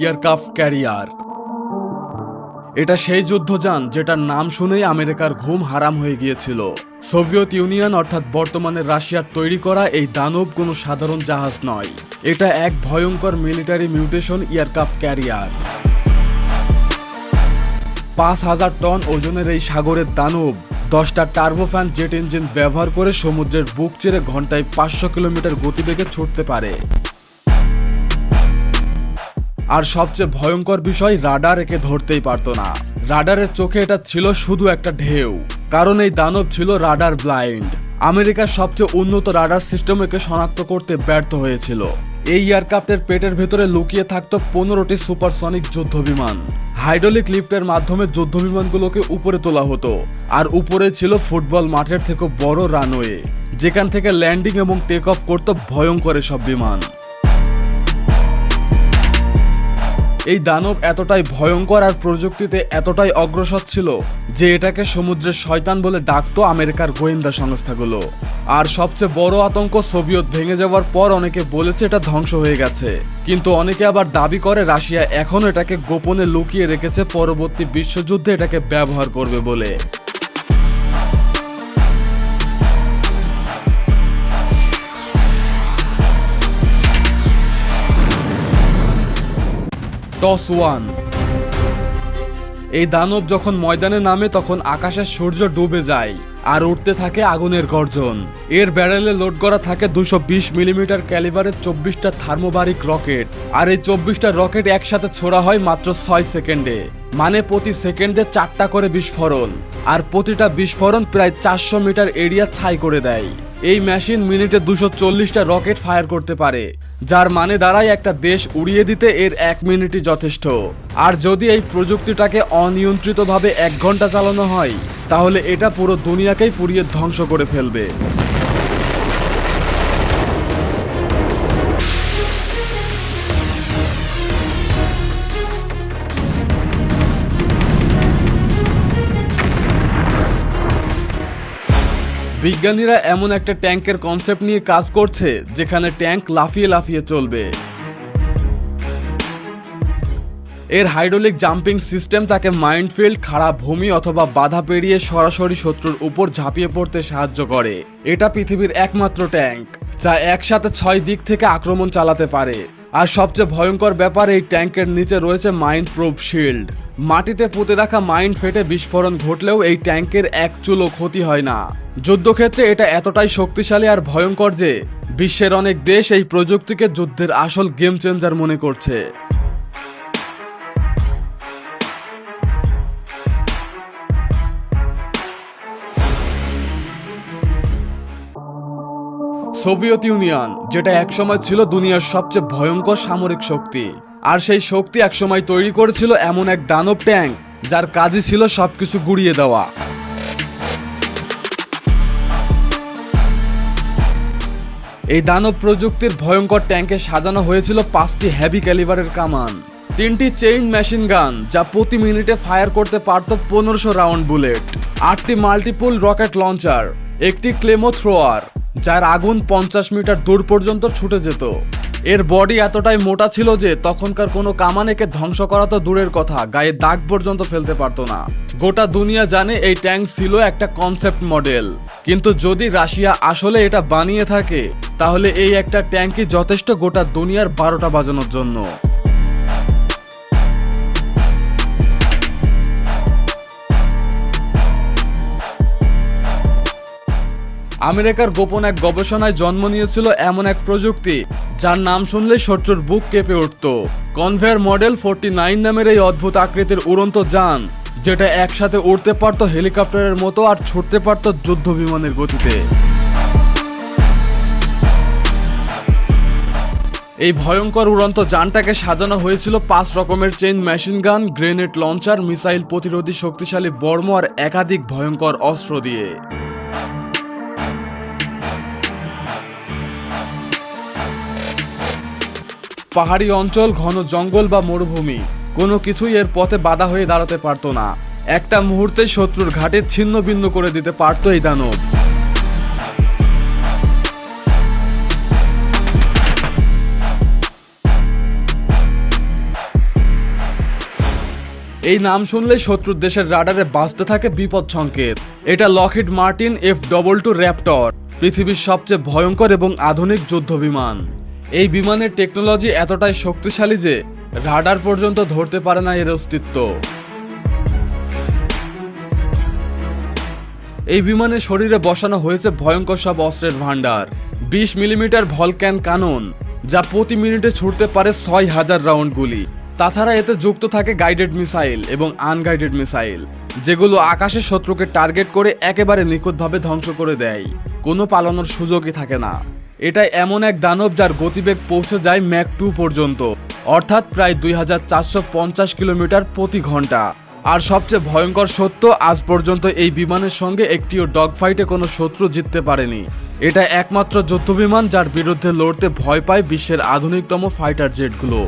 Aircraft carrier. এটা সেই যুদ্ধযান যেটার নাম শুনেই আমেরিকার ঘুম হারাম হয়ে গিয়েছিল। সোভিয়েত ইউনিয়ন অর্থাৎ বর্তমানে রাশিয়ার তৈরি করা এই দানব কোনো সাধারণ জাহাজ নয়। এটা এক ভয়ঙ্কর মিলিটারি মিউটেশন এয়ারক্রাফট ক্যারিয়ার। পাঁচ হাজার টন ওজনের এই সাগরের দানব, দশটা টার্বোফ্যান জেট ইঞ্জিন ব্যবহার করে সমুদ্রের বুক চেড়ে ঘন্টায় পাঁচশো কিলোমিটার গতিবেগে ছুটতে পারে। আর সবচেয়ে ভয়ঙ্কর বিষয় রাডার একে ধরতেই পারতো না। রাডারের চোখে এটা ছিল শুধু একটা ঢেউ। কারণ এই দানব ছিল রাডার ব্লাইন্ড। আমেরিকার সবচেয়ে উন্নত রাডার সিস্টেম একে শনাক্ত করতে ব্যর্থ হয়েছিল। এই এয়ারক্রাফটের পেটের ভেতরে লুকিয়ে থাকত পনেরোটি সুপারসনিক যুদ্ধ বিমান হাইড্রোলিক লিফটের মাধ্যমে যুদ্ধ বিমানগুলোকে উপরে তোলা হতো। আর উপরে ছিল ফুটবল মাঠের থেকে বড় রানওয়ে, যেখান থেকে ল্যান্ডিং এবং টেক অফ করতো ভয়ঙ্কর সব বিমান। এই দানব এতটাই ভয়ঙ্কর আর প্রযুক্তিতে এতটাই অগ্রসর ছিল যে এটাকে সমুদ্রের শয়তান বলে ডাকতো আমেরিকার গোয়েন্দা সংস্থাগুলো। আর সবচেয়ে বড় আতঙ্ক সোভিয়ত ভেঙে যাওয়ার পর অনেকে বলেছে এটা ধ্বংস হয়ে গেছে। কিন্তু অনেকে আবার দাবি করে রাশিয়া এখনও এটাকে গোপনে লুকিয়ে রেখেছে, পরবর্তী বিশ্বযুদ্ধে এটাকে ব্যবহার করবে বলে। টস ওয়ান। এই দানব যখন ময়দানে নামে, তখন আকাশের সূর্য ডুবে যায় আর উঠতে থাকে আগুনের গর্জন। এর ব্যারেলে লোড করা থাকে দুশো বিশ মিলিমিটার ক্যালিভারের চব্বিশটা থার্মোবারিক রকেট। আর এই চব্বিশটা রকেট একসাথে ছোড়া হয় মাত্র ছয় সেকেন্ডে। মানে প্রতি সেকেন্ডে চারটা করে বিস্ফোরণ। আর প্রতিটা বিস্ফোরণ প্রায় চারশো মিটার এরিয়া ছাই করে দেয়। এই মেশিন মিনিটে দুশো চল্লিশটা রকেট ফায়ার করতে পারে, যার মানে দাঁড়ায় একটা দেশ উড়িয়ে দিতে এর এক মিনিটই যথেষ্ট। আর যদি এই প্রযুক্তিটাকে অনিয়ন্ত্রিতভাবে এক ঘণ্টা চালানো হয়, তাহলে এটা পুরো দুনিয়াকেই পুড়িয়ে ধ্বংস করে ফেলবে। বিজ্ঞানীরা এমন একটা ট্যাঙ্কের কনসেপ্ট নিয়ে কাজ করছে, যেখানে ট্যাঙ্ক লাফিয়ে লাফিয়ে চলবে। এর হাইড্রোলিক জাম্পিং সিস্টেম তাকে মাইন্ডফিল্ড খারাপ ভূমি অথবা বাধা পেরিয়ে সরাসরি শত্রুর উপর ঝাঁপিয়ে পড়তে সাহায্য করে। এটা পৃথিবীর একমাত্র ট্যাঙ্ক, যা একসাথে ছয় দিক থেকে আক্রমণ চালাতে পারে। আর সবচেয়ে ভয়ঙ্কর ব্যাপার, এই ট্যাঙ্কের নিচে রয়েছে মাইন্ড প্রুফ শিল্ড মাটিতে পুঁতে রাখা মাইন্ড ফেটে বিস্ফোরণ ঘটলেও এই ট্যাঙ্কের এক চুলো ক্ষতি হয় না। যুদ্ধক্ষেত্রে এটা এতটাই শক্তিশালী আর ভয়ঙ্কর যে বিশ্বের অনেক দেশ এই প্রযুক্তিকে যুদ্ধের আসল গেম চেঞ্জার মনে করছে। সোভিয়েত ইউনিয়ন, যেটা একসময় ছিল দুনিয়ার সবচেয়ে ভয়ঙ্কর সামরিক শক্তি। আর সেই শক্তি একসময় তৈরি করেছিল এমন এক দানব ট্যাঙ্ক, যার কাজই ছিল সবকিছু গুড়িয়ে দেওয়া। এই দানব প্রযুক্তির ভয়ঙ্কর ট্যাঙ্কে সাজানো হয়েছিল পাঁচটি হেভি ক্যালিভারের কামান, তিনটি চেইন মেশিন গান যা প্রতি মিনিটে ফায়ার করতে পারত পনেরোশো রাউন্ড বুলেট আটটি মাল্টিপুল রকেট লঞ্চার একটি ক্লেমো থ্রোয়ার যার আগুন পঞ্চাশ মিটার দূর পর্যন্ত ছুটে যেত। এর বডি এতটাই মোটা ছিল যে তখনকার কোনো কামানেকে ধ্বংস করা তো দূরের কথা, গায়ে দাগ পর্যন্ত ফেলতে পারতো না। গোটা দুনিয়া জানে এই ট্যাঙ্ক ছিল একটা কনসেপ্ট মডেল কিন্তু যদি রাশিয়া আসলে এটা বানিয়ে থাকে, তাহলে এই একটা ট্যাঙ্কই যথেষ্ট গোটা দুনিয়ার বারোটা বাজানোর জন্য। আমেরিকার গোপন এক গবেষণায় জন্ম নিয়েছিল এমন এক প্রযুক্তি যার নাম শুনলে শত্রুর বুক কেঁপে উঠত। কনভেয়ার মডেল ফোরটি নাইন নামের এই অদ্ভুত আকৃতির উড়ন্ত যান, যেটা একসাথে উড়তে পারত হেলিকপ্টারের মতো আর ছুটতে পারত যুদ্ধ বিমানের গতিতে। এই ভয়ঙ্কর উড়ন্ত যানটাকে সাজানো হয়েছিল পাঁচ রকমের chain machine gun, grenade launcher, missile প্রতিরোধী শক্তিশালী বর্ম আর একাধিক ভয়ঙ্কর অস্ত্র দিয়ে। পাহাড়ি অঞ্চল, ঘন জঙ্গল বা মরুভূমি। কোনো কিছুই এর পথে বাধা হয়ে দাঁড়াতে পারতো না। একটা মুহূর্তে শত্রুর ঘাটে ছিন্ন ভিন্ন করে দিতে পারতো এই দানব এই নাম শুনলেই শত্রুর দেশের রাডারে বাঁচতে থাকে বিপদ সংকেত। এটা Lockheed Martin F double two Raptor, পৃথিবীর সবচেয়ে ভয়ঙ্কর এবং আধুনিক যুদ্ধ বিমান এই বিমানের টেকনোলজি এতটাই শক্তিশালী যে রাডার পর্যন্ত ধরতে পারে না এর অস্তিত্ব। এই বিমানের শরীরে বসানো হয়েছে ভয়ঙ্কর সব অস্ত্রের ভান্ডার বিশ মিলিমিটার ভলক্যান কানন, যা প্রতি মিনিটে ছুটতে পারে ছয় হাজার রাউন্ড গুলি। তাছাড়া এতে যুক্ত থাকে গাইডেড মিসাইল এবং আনগাইডেড মিসাইল যেগুলো আকাশে শত্রুকে টার্গেট করে একেবারে নিখুঁতভাবে ধ্বংস করে দেয়। কোনো পালানোর সুযোগই থাকে না। এটা এমন এক দানব যার গতিবেগ পৌঁছে যায় ম্যাক টু পর্যন্ত। অর্থাৎ প্রায় দুই হাজার চারশো পঞ্চাশ কিলোমিটার প্রতি ঘণ্টা। আর সবচেয়ে ভয়ঙ্কর সত্য, আজ পর্যন্ত এই বিমানের সঙ্গে একটিও ডগ ফাইটে কোনো শত্রু জিততে পারেনি। এটা একমাত্র যুদ্ধবিমান যার বিরুদ্ধে লড়তে ভয় পায় বিশ্বের আধুনিকতম ফাইটার জেটগুলো।